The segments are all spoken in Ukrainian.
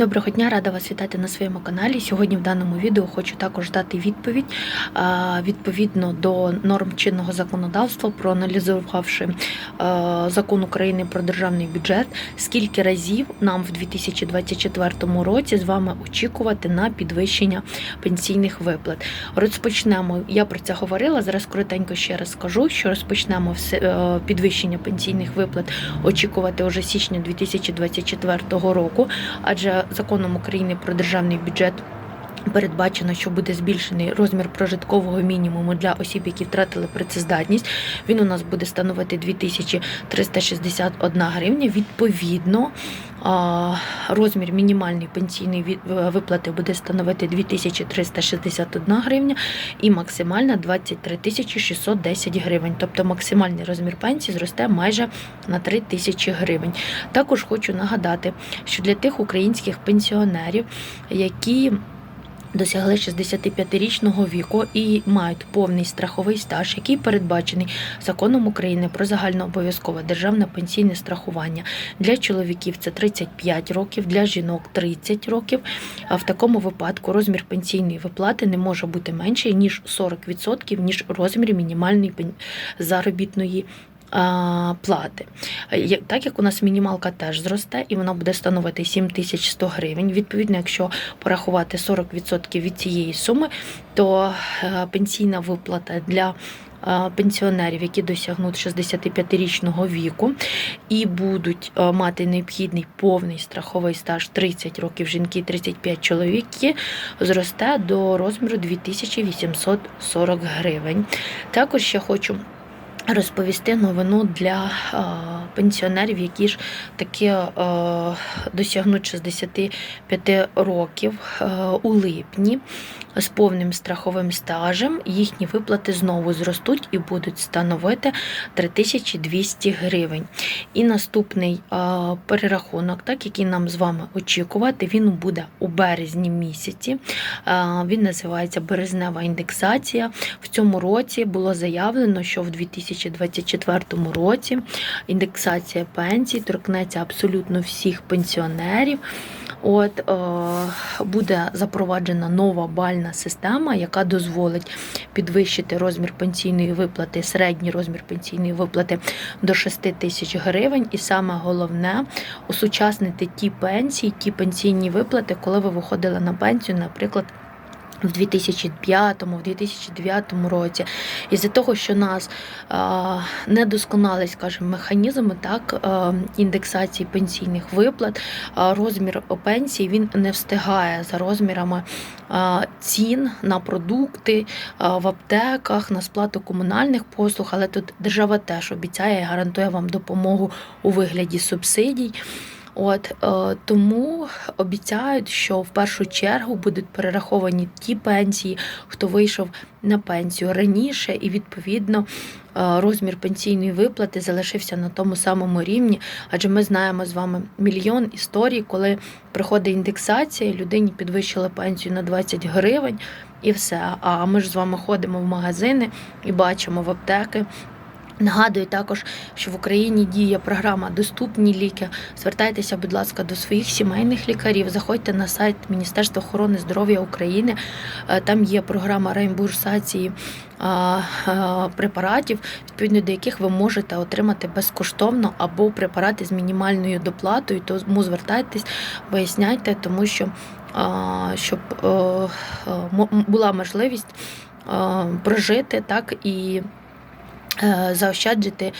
Доброго дня, рада вас вітати на своєму каналі. Сьогодні в даному відео хочу також дати відповідь відповідно до норм чинного законодавства, проаналізувавши закон України про державний бюджет, скільки разів нам в 2024 році з вами очікувати на підвищення пенсійних виплат. Розпочнемо. Я про це говорила. Зараз коротенько ще раз скажу, що розпочнемо все е, підвищення пенсійних виплат очікувати уже січня 2024 року, адже законом України про державний бюджет. Передбачено, що буде збільшений розмір прожиткового мінімуму для осіб, які втратили працездатність. Він у нас буде становити 2361 гривня. Відповідно, розмір мінімальної пенсійної виплати буде становити 2361 гривня і максимальна 23 610 гривень. Тобто максимальний розмір пенсії зросте майже на 3 тисячі гривень. Також хочу нагадати, що для тих українських пенсіонерів, які Досягли 65-річного віку і мають повний страховий стаж, який передбачений законом України про загальнообов'язкове державне пенсійне страхування. Для чоловіків це 35 років, для жінок 30 років. А в такому випадку розмір пенсійної виплати не може бути менший ніж 40%, ніж розмір мінімальної заробітної плати. Так як у нас мінімалка теж зросте, і вона буде становити 7100 гривень. Відповідно, якщо порахувати 40% від цієї суми, то е, пенсійна виплата для е, Пенсіонерів, які досягнуть 65-річного віку і будуть е, мати необхідний повний страховий стаж 30 років жінки, 35 чоловіки, зросте до розміру 2840 гривень. Також ще хочу розповісти новину для пенсіонерів, які ж таки досягнуть 65 років у липні з повним страховим стажем. Їхні виплати знову зростуть і будуть становити 3200 гривень. І наступний перерахунок, так, який нам з вами очікувати, він буде у березні місяці. Він називається березнева індексація. В цьому році було заявлено, що в 2024 році індексація пенсій торкнеться абсолютно всіх пенсіонерів. От е, буде запроваджена нова бальна система, яка дозволить підвищити розмір пенсійної виплати, середній розмір пенсійної виплати до 6 тисяч гривень. І саме головне осучаснити ті пенсії, ті пенсійні виплати, коли ви виходили на пенсію, наприклад. В 2005, в 2009 році, із-за того, що нас е, недосконалий, скажімо, механізми так індексації пенсійних виплат, розмір пенсії він не встигає за розмірами цін на продукти в аптеках, на сплату комунальних послуг. Але тут держава теж обіцяє і гарантує вам допомогу у вигляді субсидій. От е, тому обіцяють, що в першу чергу будуть перераховані ті пенсії, хто вийшов на пенсію раніше, і відповідно е, розмір пенсійної виплати залишився на тому самому рівні. Адже ми знаємо з вами мільйон історій, коли приходить індексація, людині підвищили пенсію на 20 гривень і все. А ми ж з вами ходимо в магазини і бачимо в аптеки. Нагадую також, що в Україні діє програма Доступні ліки. Звертайтеся, будь ласка, до своїх сімейних лікарів. Заходьте на сайт Міністерства охорони здоров'я України. Е, Там є програма реімбурсації а, а, препаратів, відповідно до яких ви можете отримати безкоштовно або препарати з мінімальною доплатою. Тому звертайтесь, виясняйте, тому що щоб е, е, була можливість е, прожити так і е, заощаджити,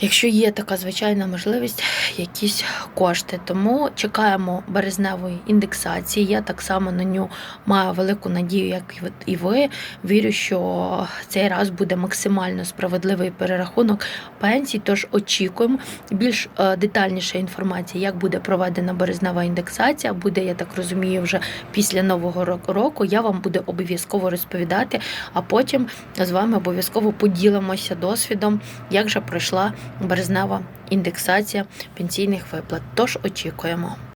якщо є така звичайна можливість, якісь кошти. Тому чекаємо березневої індексації. Я так само на нього маю велику надію, як і ви- Вірю, що цей раз буде максимально справедливий перерахунок пенсій. Тож очікуємо більш е, детальніша інформація, як буде проведена березнева індексація. Буде, я так розумію, вже після нового рок- року. Я вам буду обов'язково розповідати, а потім з вами обов'язково поділимося досвідом, як же пройшла березнева індексація пенсійних виплат. Тож очікуємо.